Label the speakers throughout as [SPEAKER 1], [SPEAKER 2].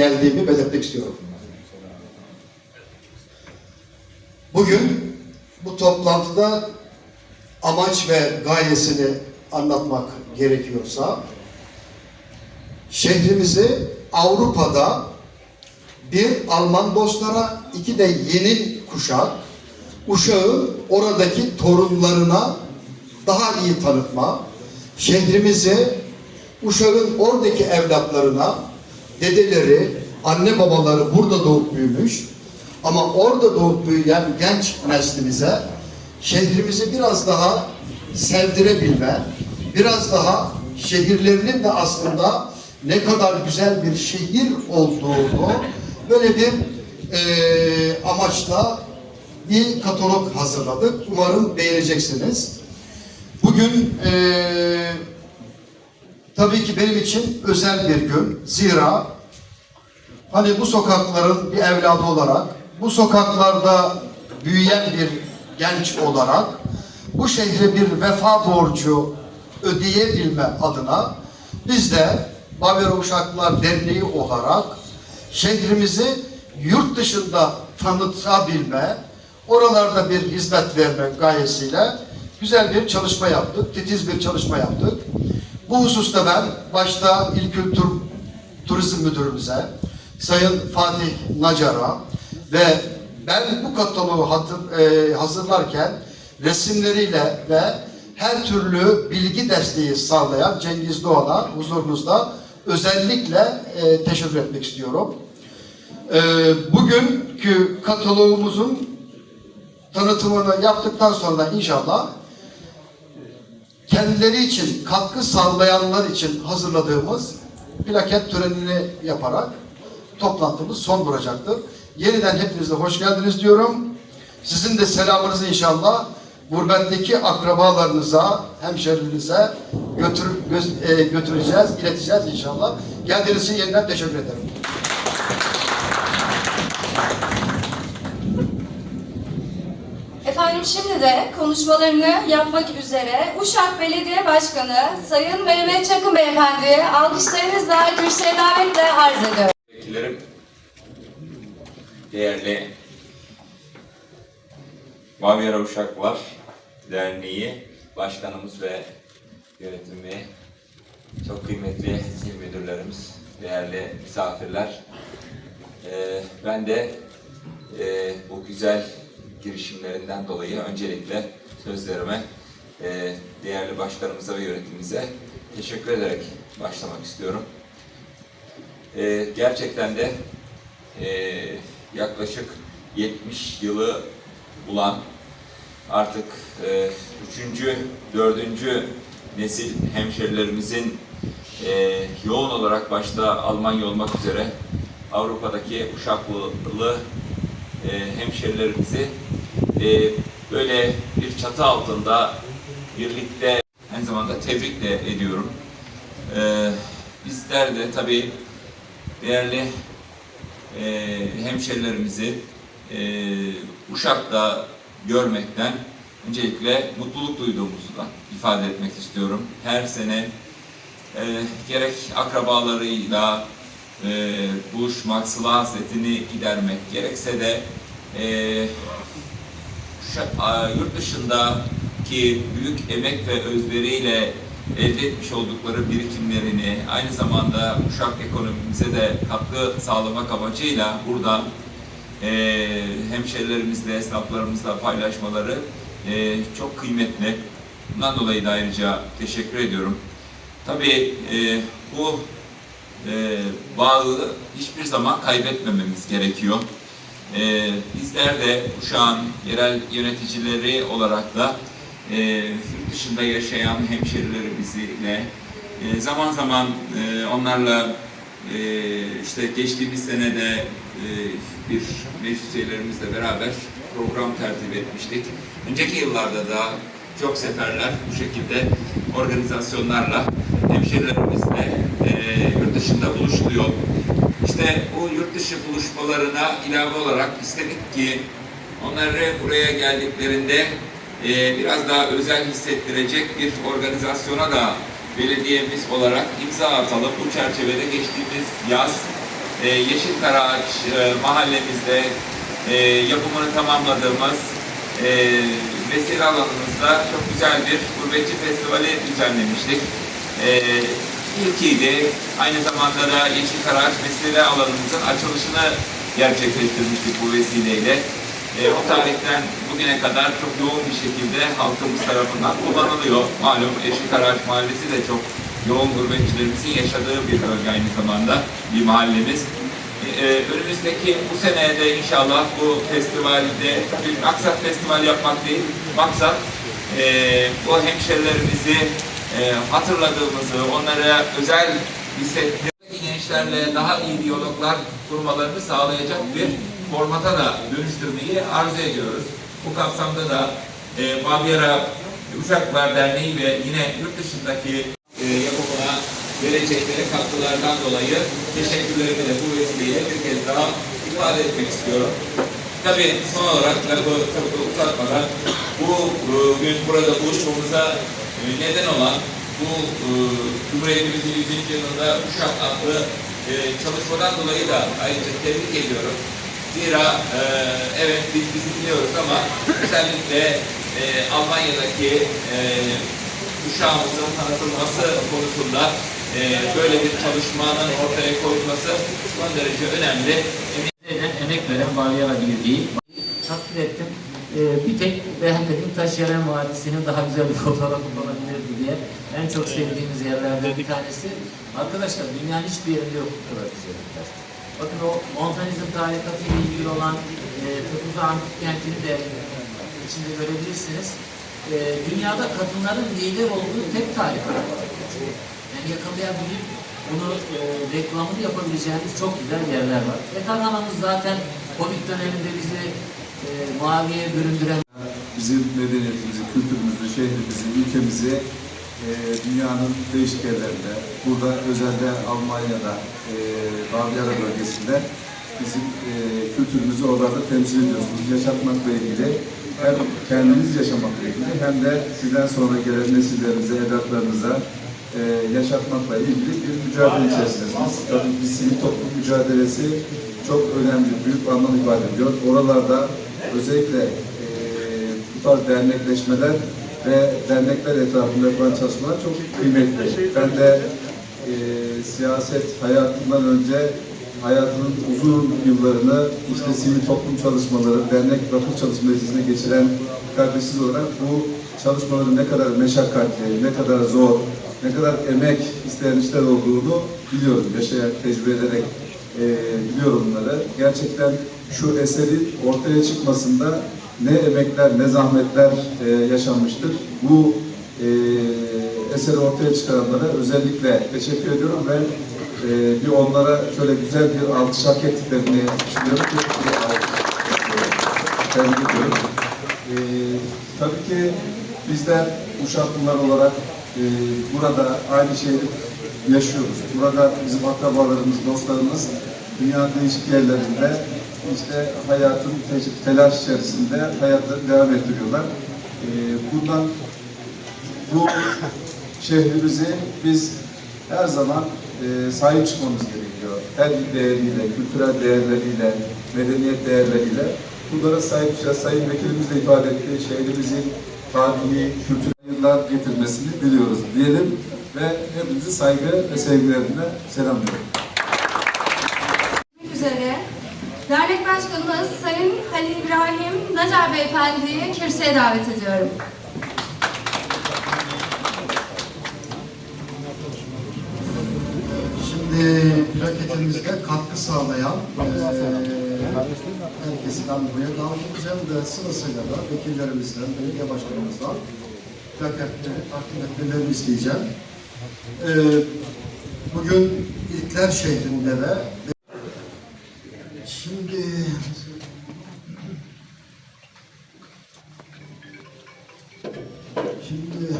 [SPEAKER 1] geldiğimi belirtmek istiyorum. Bugün bu toplantıda amaç ve gayesini anlatmak gerekiyorsa şehrimizi Avrupa'da bir Alman dostlara, iki de yeni kuşak uşağın oradaki torunlarına daha iyi tanıtma, şehrimizi uşağın oradaki evlatlarına, dedeleri, anne babaları burada doğup büyümüş ama orada doğup büyüyen genç neslimize şehrimizi biraz daha sevdirebilme, biraz daha şehirlerinin de aslında ne kadar güzel bir şehir olduğunu böyle bir eee, amaçla bir katalog hazırladık. Umarım beğeneceksiniz. Bugün eee tabii ki benim için özel bir gün. Zira hani bu sokakların bir evladı olarak, bu sokaklarda büyüyen bir genç olarak bu şehre bir vefa borcu ödeyebilme adına biz de Bavara Uşaklılar Derneği olarak şehrimizi yurt dışında tanıtabilme, oralarda bir hizmet verme gayesiyle güzel bir çalışma yaptık, titiz bir çalışma yaptık. Bu hususta ben başta İl Kültür Turizm Müdürümüze, Sayın Fatih Nacar'a ve ben bu kataloğu hatır- e, hazırlarken resimleriyle ve her türlü bilgi desteği sağlayan Cengiz Doğan'a huzurunuzda özellikle e, teşekkür etmek istiyorum. E, bugünkü kataloğumuzun tanıtımını yaptıktan sonra inşallah kendileri için katkı sağlayanlar için hazırladığımız plaket törenini yaparak toplantımız son bulacaktır. Yeniden hepinize hoş geldiniz diyorum. Sizin de selamınızı inşallah gurbetteki akrabalarınıza, hemşerilerinize götür, göz- e, götüreceğiz, ileteceğiz inşallah. Geldiğiniz için yeniden teşekkür ederim.
[SPEAKER 2] Efendim şimdi de konuşmalarını yapmak üzere Uşak Belediye Başkanı Sayın Mehmet Çakın Beyefendi alkışlarınızla kürsüye davetle arz ediyorum.
[SPEAKER 3] Vekillerim, değerli Bavyera Uşaklar Derneği Başkanımız ve yönetimi, çok kıymetli il müdürlerimiz, değerli misafirler. Ee, ben de e, bu güzel girişimlerinden dolayı öncelikle sözlerime e, değerli başkanımıza ve yönetimimize teşekkür ederek başlamak istiyorum. Ee, gerçekten de e, yaklaşık 70 yılı bulan artık e, üçüncü, dördüncü nesil hemşerilerimizin e, yoğun olarak başta Almanya olmak üzere Avrupa'daki Uşaklılı e, hemşerilerimizi e, böyle bir çatı altında birlikte aynı zamanda tebrik ediyorum. E, bizler de tabii değerli e, hemşerilerimizi e, Uşak'ta görmekten öncelikle mutluluk duyduğumuzu da ifade etmek istiyorum. Her sene e, gerek akrabalarıyla e, buluşmak, sıla hasretini gidermek, gerekse de e, yurt dışındaki büyük emek ve özveriyle elde etmiş oldukları birikimlerini aynı zamanda Uşak ekonomimize de katkı sağlamak amacıyla burada e, hemşerilerimizle, esnaflarımızla paylaşmaları e, çok kıymetli. Bundan dolayı da ayrıca teşekkür ediyorum. Tabii e, bu e, bağı hiçbir zaman kaybetmememiz gerekiyor. E, bizler de Uşak'ın yerel yöneticileri olarak da e, yurt dışında yaşayan hemşerilerimizle e, zaman zaman e, onlarla e, işte geçtiğimiz senede e, bir meclis üyelerimizle beraber program tertip etmiştik. Önceki yıllarda da çok seferler bu şekilde organizasyonlarla hemşerilerimizle yurt dışında buluşuluyor. İşte bu yurt dışı buluşmalarına ilave olarak istedik ki onları buraya geldiklerinde e, biraz daha özel hissettirecek bir organizasyona da belediyemiz olarak imza atalım. Bu çerçevede geçtiğimiz yaz e, Yeşil Karaağaç e, mahallemizde e, yapımını tamamladığımız e, vesile alanımızda çok güzel bir gurbetçi festivali düzenlemiştik. E, ilkiydi. Aynı zamanda da Yeşil Karaağaç vesile alanımızın açılışını gerçekleştirmiştik bu vesileyle. E, o tarihten bugüne kadar çok yoğun bir şekilde halkımız tarafından kullanılıyor. Malum Yeşil Karaağaç Mahallesi de çok yoğun gurbetçilerimizin yaşadığı bir bölge aynı zamanda bir mahallemiz. Ee, önümüzdeki bu senede inşallah bu festivalde bir maksat festival yapmak değil, maksat e, bu hemşerilerimizi e, hatırladığımızı, onlara özel hissettirmek gençlerle daha iyi diyaloglar kurmalarını sağlayacak bir formata da dönüştürmeyi arzu ediyoruz. Bu kapsamda da e, Bavyera Uşaklar Derneği ve yine yurt dışındaki e, yapımına verecekleri katkılardan dolayı teşekkürlerimi de bu vesileyle bir kez daha ifade etmek istiyorum. Tabii son olarak lafı çok da uzatmadan bu e, gün burada buluşmamıza neden olan bu e, Cumhuriyetimizin 100. yılında Uşak adlı e, çalışmadan dolayı da ayrıca tebrik ediyorum. Zira e, evet biz bizi biliyoruz ama özellikle Almanya'daki e, uşağımızın tanıtılması konusunda böyle bir çalışmanın ortaya koyulması son derece önemli.
[SPEAKER 4] eden, emek veren Bavyera Birliği takdir ettim. Ee, bir tek beğenmediğim Taşyeren Vadisi'nin daha güzel bir fotoğrafı olabilirdi diye en çok sevdiğimiz yerlerden bir tanesi. Arkadaşlar dünyanın hiçbir yerinde yok bu kadar güzellikler. Bakın o Montanizm tarikatı ile ilgili olan e, Kıbrıs Antik Kenti'ni de içinde görebilirsiniz. E, dünyada kadınların lider olduğu tek tarikat. Yani yakalayabilir, bunu e, reklamını yapabileceğimiz çok güzel yerler var. Ethan Hanım'ız zaten Covid döneminde bizi e, maviye büründüren
[SPEAKER 5] bizim medeniyetimizi, kültürümüzü, şehrimizi, ülkemizi e, dünyanın değişik yerlerinde, burada özellikle Almanya'da, e, Bavyera bölgesinde bizim e, kültürümüzü oralarda temsil ediyorsunuz. Yaşatmakla ilgili hem kendiniz yaşamakla ilgili hem de sizden sonra gelen nesillerinize, evlatlarınıza e, yaşatmakla ilgili bir mücadele içerisindesiniz. Tabii bir sivil toplum mücadelesi çok önemli, büyük anlam ifade ediyor. Oralarda özellikle e, bu tarz dernekleşmeler ve dernekler etrafında yapılan çalışmalar çok kıymetli. Ben de e, siyaset hayatından önce hayatının uzun yıllarını işte sivil toplum çalışmaları, dernek rapor çalışmaları içinde geçiren kardeşiz olarak bu çalışmaların ne kadar meşakkatli, ne kadar zor, ne kadar emek isteyen işler olduğunu biliyorum. Yaşayarak, tecrübe ederek e, biliyorum bunları. Gerçekten şu eserin ortaya çıkmasında ne emekler, ne zahmetler e, yaşanmıştır. Bu e, eseri ortaya çıkaranlara özellikle teşekkür ediyorum ve e, bir onlara şöyle güzel bir alkış hak ettiklerini düşünüyorum. Tebrik ediyorum. E, tabii ki bizler Uşaklılar olarak e, burada aynı şeyi yaşıyoruz. Burada bizim akrabalarımız, dostlarımız dünya değişik yerlerinde işte hayatın te- telaş içerisinde hayatlarını devam ettiriyorlar. E, bundan bu şehrimizi biz her zaman e, sahip çıkmamız gerekiyor. Her değeriyle, kültürel değerleriyle, medeniyet değerleriyle bunlara sahip çıkacağız. Sayın Vekilimiz de ifade ettiği şehrimizin tarihi, kültürel yıllar getirmesini diliyoruz diyelim ve hepinizi saygı ve sevgilerimle selamlıyorum.
[SPEAKER 2] Görüşmek üzere. Dernek Başkanımız Sayın Halil İbrahim Nacar Beyefendi'yi kürsüye davet ediyorum.
[SPEAKER 1] Şimdi plaketimizde katkı sağlayan eee herkesi ben buraya davet edeceğim de sırasıyla da vekillerimizden, belediye başkanımızdan plaketleri takdim etmelerini isteyeceğim. Eee bugün İlkler şehrinde de şimdi şimdi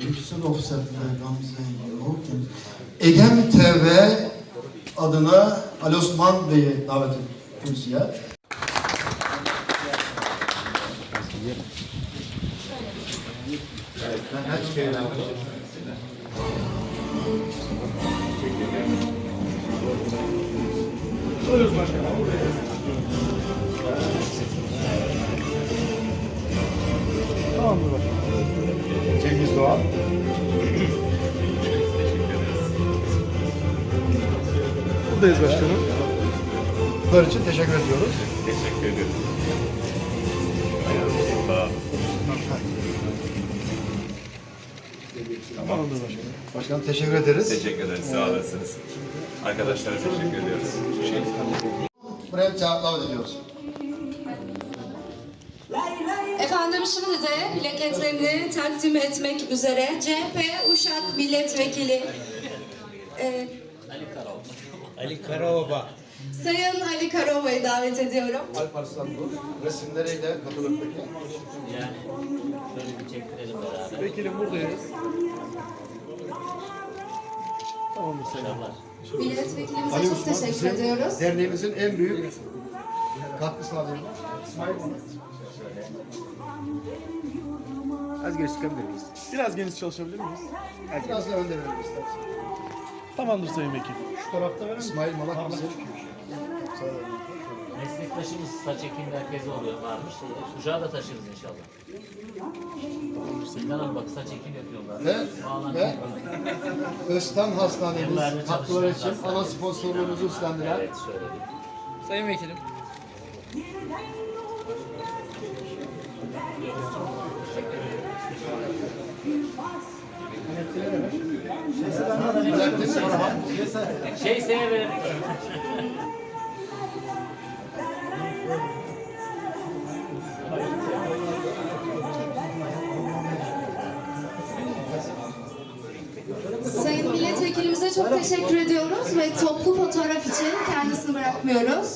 [SPEAKER 1] Yüksel Offset'le Gamze yok. Egem TV adına Ali Osman Bey'i davet ediyorum kürsüye. Cengiz Doğan.
[SPEAKER 6] Buradayız başkanım.
[SPEAKER 1] Bunlar için teşekkür ediyoruz.
[SPEAKER 6] Teşekkür ederim. Tamamdır başkanım.
[SPEAKER 1] Başkanım teşekkür ederiz.
[SPEAKER 6] Teşekkür ederiz. Sağ olasınız. Arkadaşlara teşekkür ediyoruz.
[SPEAKER 1] Buraya bir davet ediyoruz.
[SPEAKER 2] Efendim şimdi de plaketlerini takdim etmek üzere CHP Uşak Milletvekili e,
[SPEAKER 7] Ali Karaoba.
[SPEAKER 2] Sayın Ali Karaova'yı davet ediyorum.
[SPEAKER 1] Alp Arslanlı resimleriyle katılıp peki.
[SPEAKER 4] Yani şöyle bir çektirelim beraber.
[SPEAKER 6] Vekilim buradayız. Tamamdır Sayın.
[SPEAKER 2] Milletvekilimize
[SPEAKER 1] Ali
[SPEAKER 2] çok
[SPEAKER 1] Osman
[SPEAKER 2] teşekkür ediyoruz.
[SPEAKER 1] derneğimizin en büyük katkı sağlayan İsmail Bey.
[SPEAKER 7] Az geri çıkabilir miyiz?
[SPEAKER 6] Biraz geniş çalışabilir miyiz?
[SPEAKER 1] Biraz da önde verelim istersen.
[SPEAKER 6] Tamamdır Sayın Vekil.
[SPEAKER 1] Şu tarafta verelim. İsmail Malak bizim.
[SPEAKER 4] Meslektaşımız saç ekim merkezi oluyor varmış. Uşağı da taşırız inşallah. Sinan Hanım bak saç ekim yapıyorlar.
[SPEAKER 1] Ve,
[SPEAKER 4] Bağlantı
[SPEAKER 1] ve
[SPEAKER 4] yapıyorlar.
[SPEAKER 1] Öztan Hastanemiz hakları için ana
[SPEAKER 4] hastane.
[SPEAKER 1] sponsorluğumuzu üstlendiler.
[SPEAKER 4] Evet şöyle bir.
[SPEAKER 7] Sayın Vekilim.
[SPEAKER 4] Şey sene verelim.
[SPEAKER 2] Sayın milletvekilimize çok teşekkür ediyoruz ve toplu fotoğraf için kendisini bırakmıyoruz.